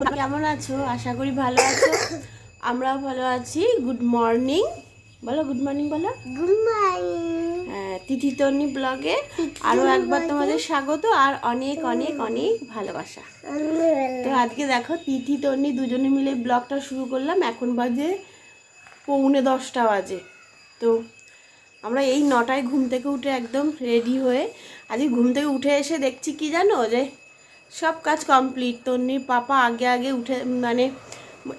কেমন আছো? আশা করি ভালো আছো। আমরাও ভালো আছি। গুড মর্নিং বলো গুড মর্নিং বলো। গুড মর্নিং হ্যাঁ তিথি তন্নি ব্লগে আরও একবার তোমাদের স্বাগত আর অনেক অনেক অনেক ভালোবাসা। তো আজকে দেখো তিথি তন্নি দুজনে মিলে ব্লগটা শুরু করলাম। এখন বাজে পৌনে দশটা বাজে। তো আমরা এই নটায় ঘুম থেকে উঠে একদম রেডি হয়ে আজকে ঘুম থেকে উঠে এসে দেখছি কি জানো? যে সব কাজ কমপ্লিট তন্নির পাপা আগে আগে উঠে মানে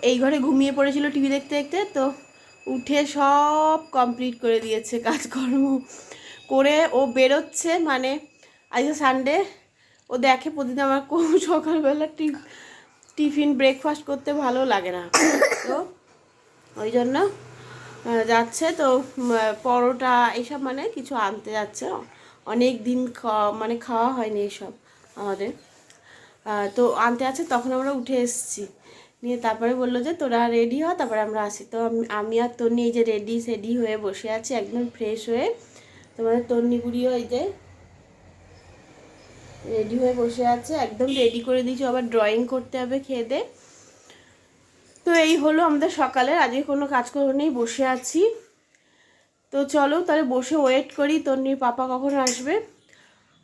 এই ঘরে ঘুমিয়ে পড়েছিল টিভি দেখতে দেখতে, তো উঠে সব কমপ্লিট করে দিয়েছে কাজকর্ম। করে ও বেরোচ্ছে মানে আজকে সানডে ও দেখে প্রতিদিন আমার কোন সকালবেলা টিফ টিফিন ব্রেকফাস্ট করতে ভালো লাগে না। তো ওই জন্য যাচ্ছে, তো পরোটা এইসব মানে কিছু আনতে যাচ্ছে। অনেক দিন মানে খাওয়া হয়নি এইসব আমাদের। তো আনতে আছে, তখন আমরা উঠে এসেছি। নিয়ে তারপরে বলল যে, তোরা রেডি হ, তারপরে আমরা আসি। তো আমি- আর তন্নি এই যে রেডি সেডি হয়ে বসে আছি, একদম ফ্রেশ হয়ে। তোমাদের তন্নিগুড়িও এই যে রেডি হয়ে বসে আছে, একদম রেডি করে দিয়েছি, আবার ড্রয়িং করতে হবে খেয়ে দে। তো এই হলো আমাদের সকালের, আজকে কোনো কাজ করব নেই, বসে আছি। তো চলো তাহলে বসে ওয়েট করি, তন্নির পাপা কখন আসবে।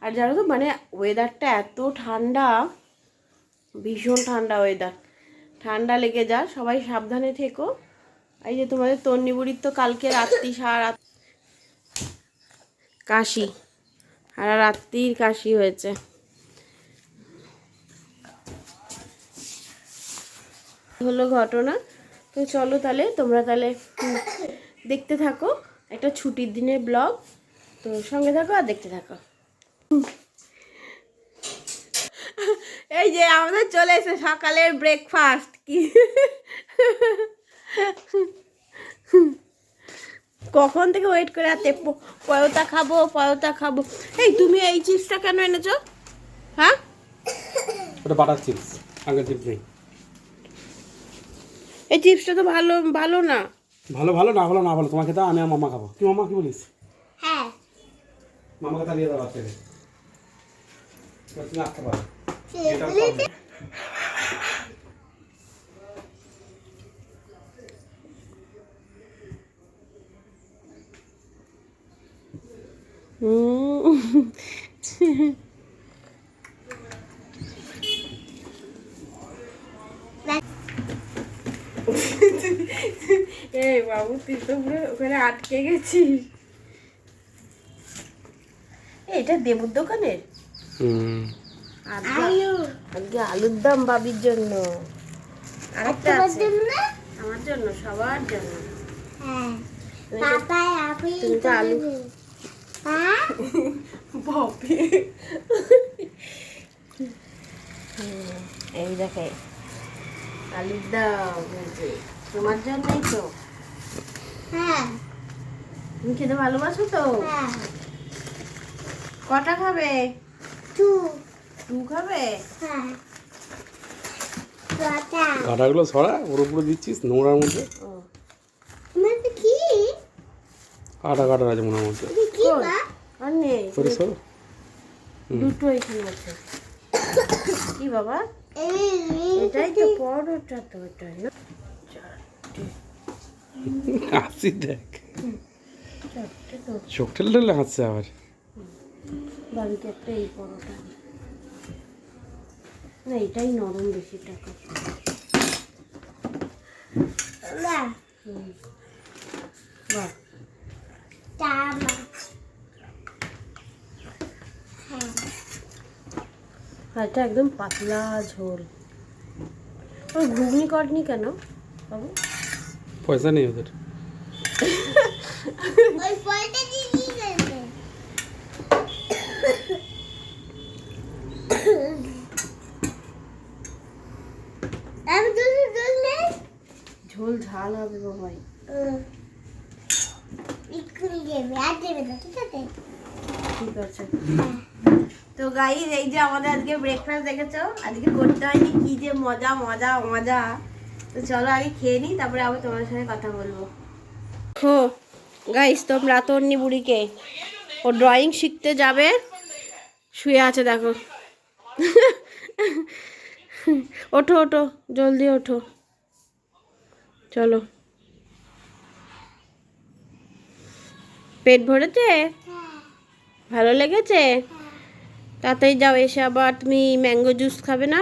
আর জানো তো মানে ওয়েদারটা এত ঠান্ডা। ভীষণ ঠান্ডা ওয়েদার ঠান্ডা লেগে যা, সবাই সাবধানে থেকো। এই যে তোমাদের তন্নি বুড়ির তো কালকে রাত্রি, সারা রাত কাশি। সারা রাত্রির কাশি হয়েছে। হলো ঘটনা। তো চলো তাহলে, তোমরা তাহলে দেখতে থাকো। একটা ছুটির দিনের ব্লগ তো সঙ্গে থাকো আর দেখতে থাকো। এই যে আমাদের চলে এসে সকালের ব্রেকফাস্ট কি? কখন থেকে ওয়েট করে আতে পয়োতা খাব পয়োতা খাব। এই তুমি এই চিপসটা কেন এনেছো? হ্যাঁ? ওটা বাটার চিপস আগের চিপস নেই। এই চিপসটা তো ভালো ভালো না। ভালো ভালো না ভালো না ভালো। তোমাকে দাও আমি আর মামা খাব। কি মামা কি বলিস? হ্যাঁ। মামাকে তাড়িয়ে দাও তুমি আসতে পারো। এই বাবু তুই তো পুরো ওখানে আটকে গেছিস। এটা দেবুর দোকানের? হুম। আজকে আলুর দাম বাবির জন্য। আরেকটা আছে। আমার জন্য সবার জন্য। হ্যাঁ। তুমি তো- আলু। হ্যাঁ? এই দেখে আলুর দাম তোমার জন্যই তো। হ্যাঁ। তুমি খেতে ভালোবাসো তো? হ্যাঁ। কটা খাবে? টু। টু খাবে হ্যাঁ কাটাগুলো সরা ওর উপরে দিচ্ছিস নোংরার মধ্যে। কাটা কাটা আছে মনের মধ্যে। সরে। সর দুটো এখানে আছে। কি বাবা? এই এটাই তো পরোটা তো এটা হাসি দেখ। চোখ ঠেলে ঠেলে হাসছে আবার। বাড়িতে একটা এই পরোটা। না এটাই নরম বেশি টাকা। হ্যাঁ। এটা একদম পাতলা ঝোল। ঘুগনি কটনি কেন বাবু? পয়সা নেই ওদের ওই পয়সা দিয়ে কি করবে আমি দুধ দুধ নেই ঝোল ঝাল হবে বাবাই ঠিক আছে তো গাই এই যে আমাদের আজকে ব্রেকফাস্ট দেখেছ? আজকে করতে হয়নি। কি যে মজা মজা মজা। তো চলো আগে খেয়ে নিই তারপরে আবার তোমার সঙ্গে কথা বলব। হো গাইস তোমরা তন্নি বুড়িকে। ও ড্রয়িং শিখতে যাবে। শুয়ে আছে দেখো। ওঠো ওঠো। জলদি ওঠো। চলো। পেট ভরেছে? ভালো লেগেছে? তাড়াতাড়ি যাও এসে আবার তুমি ম্যাঙ্গো জুস খাবে না?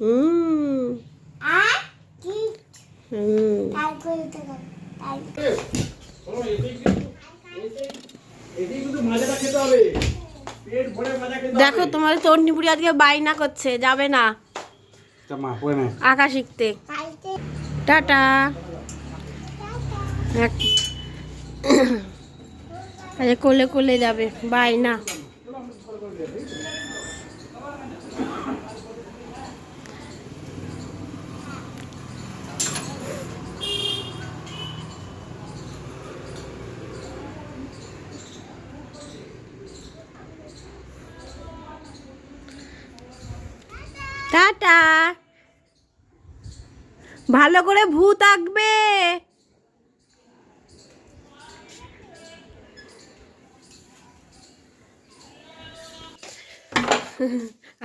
হুম। দেখো তোমার তন্নিপুরি আজকে বাইনা করছে যাবে না। আঁকা শিখতে। টাটা। আরে কোলে কোলে যাবে বাই না। টাটা। ভালো করে ভূত আঁকবে।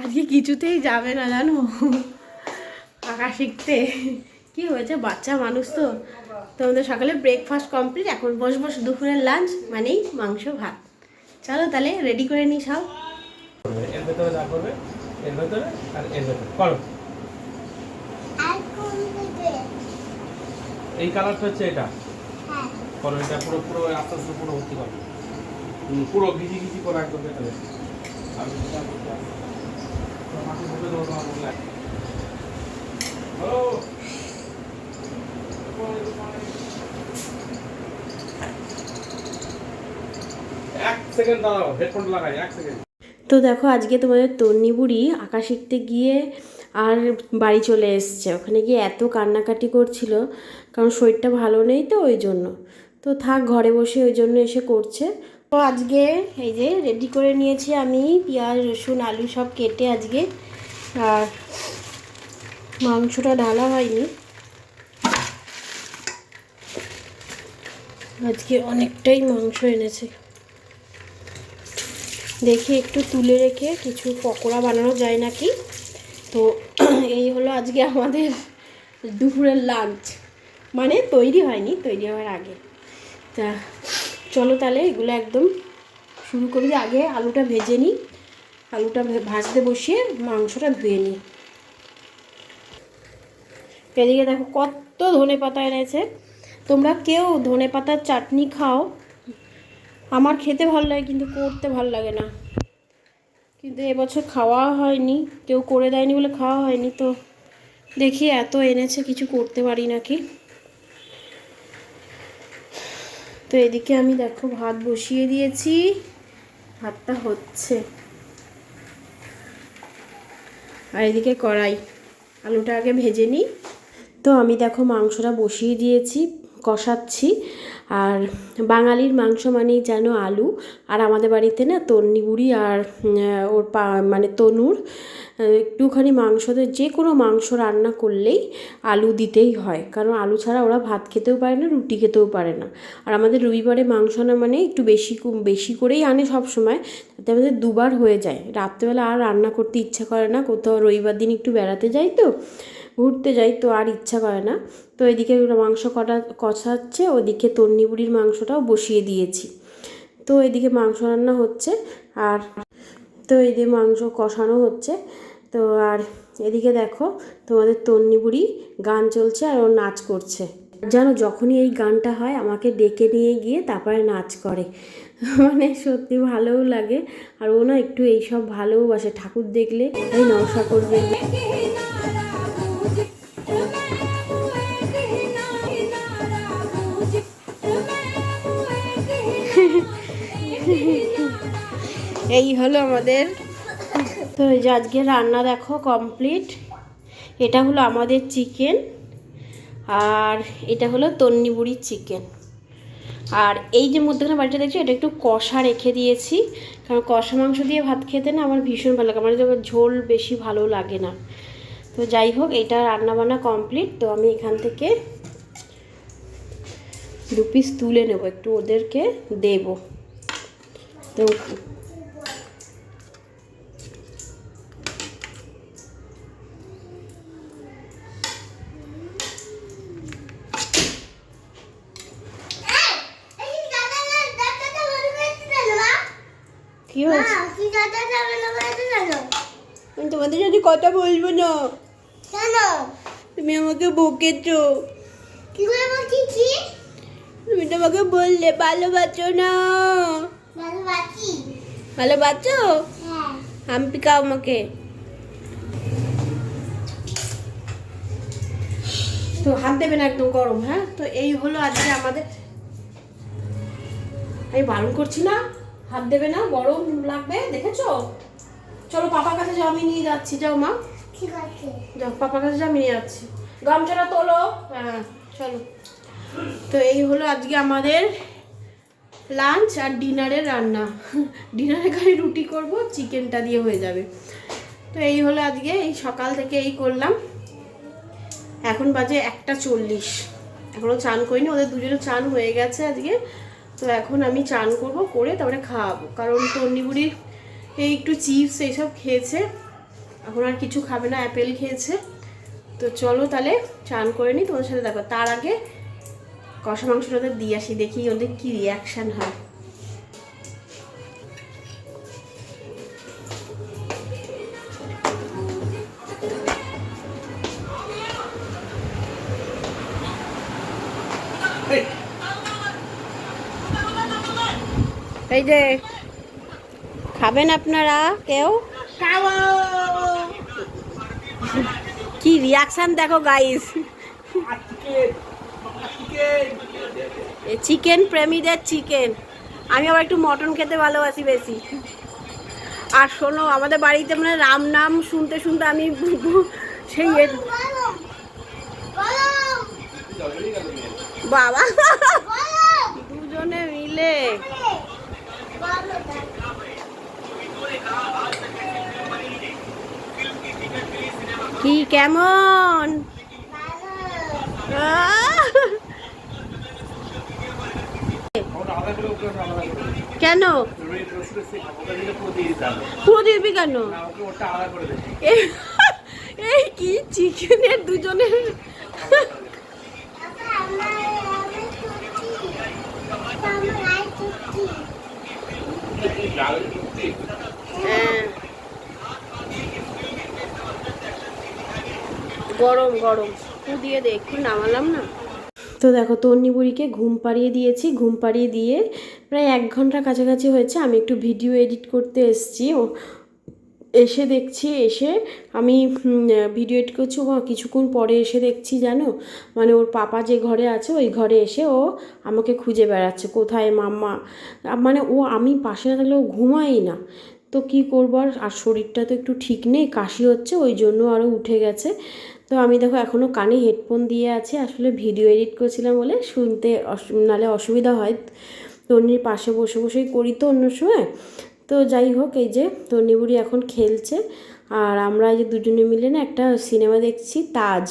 আজকে কিছুতেই যাবে না জানো? আঁকা শিখতে। কি হয়েছে? বাচ্চা মানুষ তো। তো আমাদের সকালে ব্রেকফাস্ট কমপ্লিট এখন বস বস দুপুরের লাঞ্চ মানেই মাংস ভাত। চলো তাহলে রেডি করে নিই সব। এর ভেতরে যা করবে এর ভেতরে আর এর ভেতরে। করো। আর কোন দিকে? এই কালারটা হচ্ছে এটা। হ্যাঁ। করো এটা পুরো পুরো আস্তে আস্তে পুরো ভর্তি করো। পুরো ঘিজি ঘিজি করে একদম এটা তো দেখো, আজকে তোমাদের তন্নি বুড়ি আঁকা শিখতে গিয়ে আর বাড়ি চলে এসছে। ওখানে গিয়ে এত কান্নাকাটি করছিল, কারণ শরীরটা ভালো নেই তো ওই জন্য। তো থাক, ঘরে বসে ওই জন্য এসে করছে। তো আজকে এই যে রেডি করে নিয়েছি আমি, পেঁয়াজ, রসুন, আলু সব কেটে আজকে। আর মাংসটা ঢালা হয়নি। আজকে অনেকটাই মাংস এনেছে। দেখি একটু তুলে রেখে কিছু পকোড়া বানানো যায় নাকি? তো এই হলো আজকে আমাদের দুপুরের লাঞ্চ মানে তৈরি হয়নি, তৈরি হওয়ার আগে। তা চলো তাহলে এগুলো একদম শুরু করি। আগে আলুটা ভেজে নিই। আলুটা ভাজতে বসিয়ে মাংসটা ধুয়ে নিই। এদিকে দেখো কত ধনে পাতা এনেছে। তোমরা কেউ ধনে পাতার চাটনি খাও। আমার খেতে ভালো লাগে, কিন্তু করতে ভালো লাগে না। কিন্তু এবছর খাওয়া হয়নি। কেউ করে দেয়নি বলে খাওয়া হয়নি। তো দেখি এত এনেছে, কিছু করতে পারি নাকি? তো এদিকে আমি দেখো ভাত বসিয়ে দিয়েছি। ভাতটা হচ্ছে। আর এদিকে কড়াই। আলুটা আগে ভেজে নিই। তো আমি দেখো মাংসটা বসিয়ে দিয়েছি, কষাচ্ছি। আর বাঙালির মাংস মানেই যেন আলু। আর আমাদের বাড়িতে না তন্নি বুড়ি আর ওর পা মানে তনুর একটুখানি মাংসতে যে কোনো মাংস রান্না করলেই আলু দিতেই হয়। কারণ আলু ছাড়া ওরা ভাত খেতেও পারে না, রুটি খেতেও পারে না। আর আমাদের রবিবারে মাংস না মানে একটু বেশি বেশি করেই আনে সব সময় তাতে আমাদের দুবার হয়ে যায়। রাত্রেবেলা আর রান্না করতে ইচ্ছা করে না, কোথাও রবিবার দিন একটু বেড়াতে যাই তো ঘুরতে যাই তো আর ইচ্ছা করে না। তো এদিকে মাংস কটা কষাচ্ছে, ওদিকে তন্নি বুড়ির মাংসটাও বসিয়ে দিয়েছি। তো এদিকে মাংস রান্না হচ্ছে আর তো এদিকে মাংস কষানো হচ্ছে। তো আর এদিকে দেখো তোমাদের তন্নি বুড়ি গান চলছে আর ও নাচ করছে। জানো যখনই এই গানটা হয় আমাকে ডেকে নিয়ে গিয়ে তারপরে নাচ করে। মানে সত্যি ভালোও লাগে আর ও না একটু এইসব ভালোবাসে ঠাকুর দেখলে, এই নশা করবে এই হলো আমাদের, তো এই যে আজকে রান্না দেখো কমপ্লিট এটা হলো আমাদের চিকেন আর এটা হলো তন্নি বুড়ির চিকেন আর এই যে মধ্যখানে বাড়িটা দেখছ, এটা একটু কষা রেখে দিয়েছি, কারণ কষা মাংস দিয়ে ভাত খেতে না আমার ভীষণ ভালো লাগে, আমার ঝোল বেশি ভালো লাগে না। তো যাই হোক, এটা রান্নাবান্না কমপ্লিট তো আমি এখান থেকে দু পিস তুলে নেব, একটু ওদেরকে দেবো। তো কি হয়েছে? আমি তোমাদের সাথে কথা বলব না। কেন? তুমি আমাকে বকেছো। কি করে বলছি কি তুমি তোমাকে বললে ভালোবাসো না। ভালো বাকি ভালোবাসো? হ্যাঁ। হাম্পিকা আমাকে। তো হাত দেবেন একদম গরম হ্যাঁ? তো এই হলো আজকে আমাদের আমি বারণ করছি না? হাত দেবে না গরম লাগবে দেখেছ? চলো পাপার কাছে যাও আমি নিয়ে যাচ্ছি। যাও মা। ঠিক আছে। যাও পাপার কাছে যাও আমি নিয়ে যাচ্ছি। গামছাটা তোলো। হ্যাঁ চলো। তো এই হলো আজকে আমাদের লাঞ্চ আর ডিনারের রান্না। ডিনারে খালি রুটি করব চিকেনটা দিয়ে হয়ে যাবে। তো এই হলো আজকে এই সকাল থেকে এই করলাম। এখন বাজে একটা চল্লিশ। এখনও চান করিনি ওদের দুজনে চান হয়ে গেছে আজকে। তো এখন আমি চান করব, করে তারপরে খাওয়াবো। কারণ তন্নিবুড়ি এই একটু চিপস এইসব খেয়েছে, এখন আর কিছু খাবে না, অ্যাপেল খেয়েছে। তো চলো তাহলে চান করে নিই, তোমাদের সাথে দেখো তার আগে কষা মাংসটা ওদের দিয়ে আসি, দেখি ওদের কী রিয়াকশান হয়। এই যে খাবেন আপনারা কেউ? কি রিয়াকশন দেখো গাইস চিকেন প্রেমীদের চিকেন আমি আবার একটু মটন খেতে ভালোবাসি বেশি। আর শোনো আমাদের বাড়িতে মানে রাম নাম শুনতে শুনতে আমি সেই বাবা। দুজনে মিলে। কি কেমন। কেন রোহিত রসুন সে ওটা দিলে পুরো দিয়ে দিতে হবে পুরো দিবি কেন এই কি চিকেনের দুজনের আপা আমার আমি ছুটি আমার আই ছুটি ডাল সত্যি হ্যাঁ গরম গরম। একটু দিয়ে দে, একটু নামালাম না? তো দেখো, তন্নি বুড়িকে ঘুম পাড়িয়ে দিয়েছি। ঘুম পাড়িয়ে দিয়ে প্রায় এক ঘণ্টা কাছাকাছি হয়েছে। আমি একটু ভিডিও এডিট করতে এসেছি। এসে দেখছি, এসে আমি ভিডিও এডিট করছি। ও কিছুক্ষণ পরে এসে দেখছি জানো? মানে ওর পাপা যে ঘরে আছে, ওই ঘরে এসে ও আমাকে খুঁজে বেড়াচ্ছে। কোথায় মাম্মা? মানে ও আমি পাশে না থাকলে ও ঘুমাই না। তো কি করব আর? আর শরীরটা তো একটু ঠিক নেই, কাশি হচ্ছে, ওই জন্য আরও উঠে গেছে। তো আমি দেখো এখনও কানে হেডফোন দিয়ে আছে। আসলে ভিডিও এডিট করছিলাম বলে শুনতে নাহলে অসুবিধা হয়। তন্নির পাশে বসে বসেই করি তো অন্য সময়। তো যাই হোক, এই যে তন্নিবুড়ি এখন খেলছে আর আমরা এই যে দুজনে মিলে না একটা সিনেমা দেখছি তাজ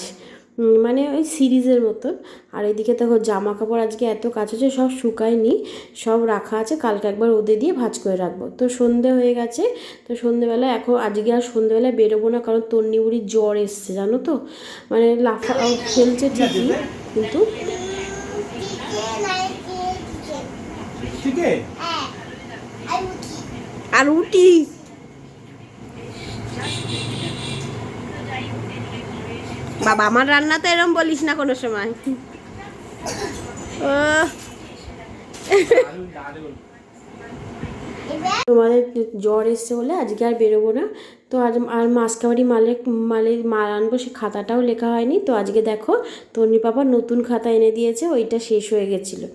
মানে ওই সিরিজের মতন। আর এদিকে দেখো জামা কাপড় আজকে এত কাছে আছে সব শুকায়নি, সব রাখা আছে, কালকে একবার ওদের দিয়ে ভাঁজ করে রাখব। তো সন্ধে হয়ে গেছে, তো সন্ধেবেলা এখন আজকে আর সন্ধেবেলায় বেরোবো না, কারণ তন্নিবুড়ির জ্বর এসছে, জানো তো? মানে লাফা খেলছে ঠিকই, কিন্তু চিকেন আই চিকেন ঠিক আছে হ্যাঁ আই উঠি আর রুটি। বাবা, আমার রান্না তো এরম বলিস না কোনো সময়। তোমাদের জ্বর এসছে বলে আজকে আর বেরোবো না। তো আজ আর মাসকাবাড়ি মালে মালে, মাল আনব, সে খাতাটাও লেখা হয়নি। তো আজকে দেখো, তন্নি পাপা নতুন খাতা এনে দিয়েছে, ওইটা শেষ হয়ে গেছিল।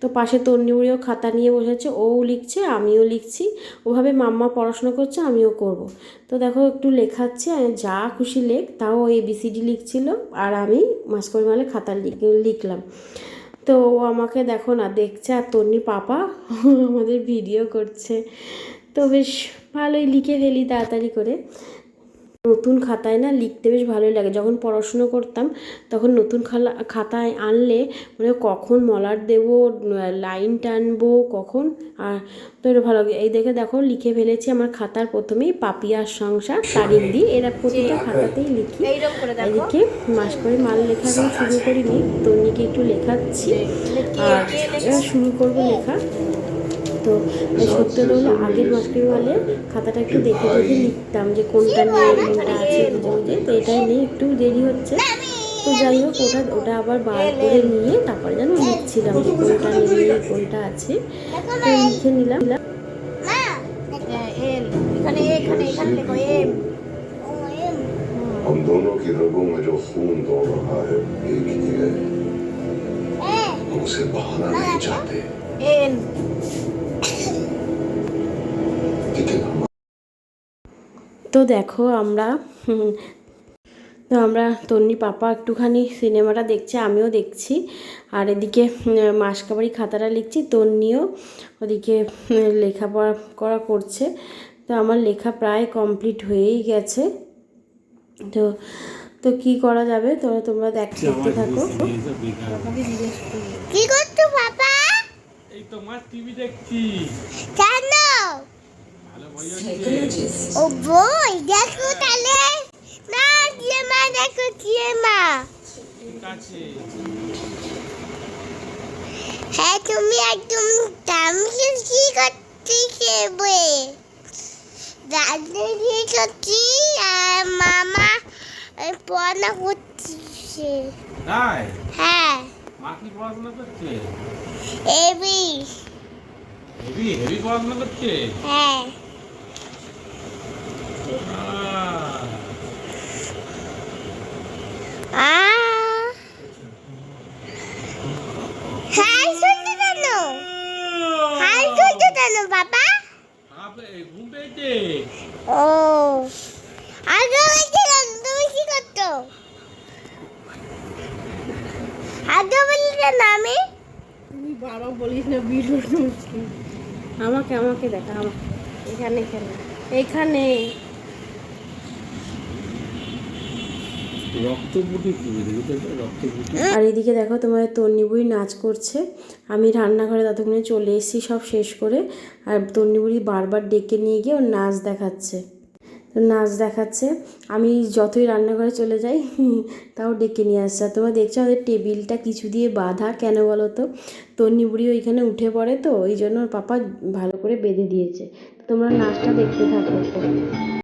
তো পাশে তন্নিউড়িও খাতা নিয়ে বসেছে, ওও লিখছে, আমিও লিখছি। ওভাবে মাম্মা পড়াশোনা করছে, আমিও করব। তো দেখো, একটু লেখাচ্ছে যা খুশি লেখ, তাও এ বিসিডি লিখছিল, আর আমি মাসকাবাড়ি মালে খাতা লিখ- লিখলাম। তো ও আমাকে দেখো না, দেখছে, আর তন্নির পাপা আমাদের ভিডিও করছে। তো বেশ ভালোই লিখে ফেলি তাড়াতাড়ি করে। নতুন খাতায় না লিখতে বেশ ভালোই লাগে। যখন পড়াশুনো করতাম তখন নতুন খালা খাতায় আনলে মানে কখন মলার দেব লাইন টানবো কখন? আর তো এটা ভালো লাগে। এই দেখে দেখো লিখে ফেলেছি আমার খাতার প্রথমেই পাপিয়ার সংসার তারিখ দিই এরা প্রতিটা খাতাতেই লিখি। এদিকে মাস করে মাল লেখা এখন শুরু করিনি। তন্নিকে একটু লেখাচ্ছি। আর শুরু করব লেখা। তো সত্যি হলো আগের মাস্টারি বলে খাতাটা একটু দেখে দেখে লিখতাম যে কোনটা নিয়ে কোনটা আছে বুঝে বুঝে তো এটাই নিয়ে একটু দেরি হচ্ছে তো যাই হোক ওটা ওটা আবার বার করে নিয়ে তারপরে যেন লিখছিলাম যে কোনটা নিয়ে কোনটা আছে তো লিখে নিলাম মা এল এখানে এখানে এখানে লেখো এম ও এম हम दोनों की रगों में जो खून दौड़ रहा है एक ही है এ हम उसे बहाना नहीं चाहते এন लेकिन हम তো দেখো আমরা তো আমরা তন্নি পাপা একটুখানি সিনেমাটা দেখছে আমিও দেখছি। আর এদিকে উম, মাসকাবাড়ি খাতাটা লিখছি তন্নিও ওদিকে লেখাপড়া করা করছে। তো আমার লেখা প্রায় কমপ্লিট হয়েই গেছে। তো তো কি করা যাবে? তোমরা তোমরা দেখ দেখতে থাকো। কি করছ বাবা এই তো মা টিভি দেখছি। কেন? ও বই? দেখো তাহলে। না যে মা দেখো যে মা। ঠিক আছে। হ্যাঁ তুমি একদম দামি কি করতে বই দাদু দিয়ে করছি আর মামা পড়াশোনা করছে। হ্যাঁ। মা কি পড়াশোনা করছে? এবি এবি হেভি পড়াশোনা করছে? হ্যাঁ আহ, আ হাই শুনতে কেন হাই শুনতে কেন বাবা বাপরে, ঘুম পেয়েছে ও আগে বলছিলাম তুমি কি করতো আগে বলছিলাম আমি তুমি বাবা বলিস না ভিডিও আমাকে দেখা আমার এখানে এখানে। এখানে আর এদিকে দেখো তোমার তন্নিবুড়ি নাচ করছে। আমি রান্নাঘরে ততক্ষণে চলে এসেছি সব শেষ করে। আর তন্নিবুড়ি বারবার ডেকে নিয়ে গিয়ে ওর নাচ দেখাচ্ছে। নাচ দেখাচ্ছে। আমি যতই রান্নাঘরে চলে যাই, তাও ডেকে নিয়ে আসছে। তোমরা দেখছ আমাদের টেবিলটা কিছু দিয়ে বাঁধা, কেন বলো তো? তন্নি বুড়ি ওইখানে উঠে পড়ে তো, ওই জন্য পাপা ভালো করে বেঁধে দিয়েছে। তোমরা নাচটা দেখতে থাকো।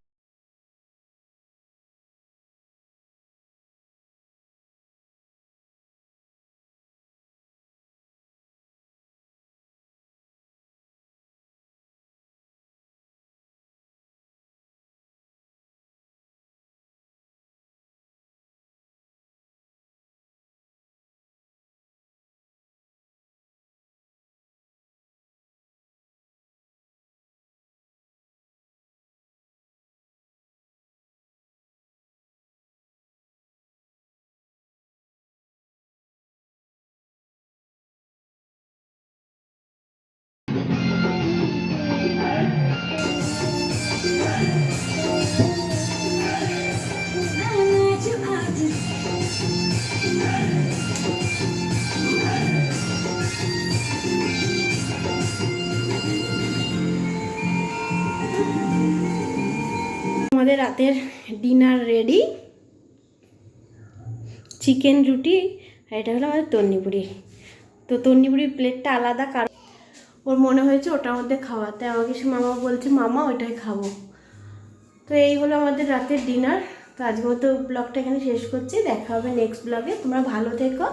রাতের ডিনার রেডি চিকেন রুটি, আর এটা হলো আমাদের তন্নিপুরি। তো তন্নিপুরির প্লেটটা আলাদা কারণ ওর মনে হয়েছে ওটার মধ্যে খাওয়াতে। আমাকে সে মামা বলছে, মামা, ওইটাই খাব। তো এই হলো আমাদের রাতের ডিনার তো আজকের মতো ব্লগটা এখানে শেষ করছি। দেখা হবে নেক্সট ব্লগে তোমরা ভালো থেকো,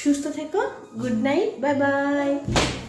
সুস্থ থেকো। Good night bye bye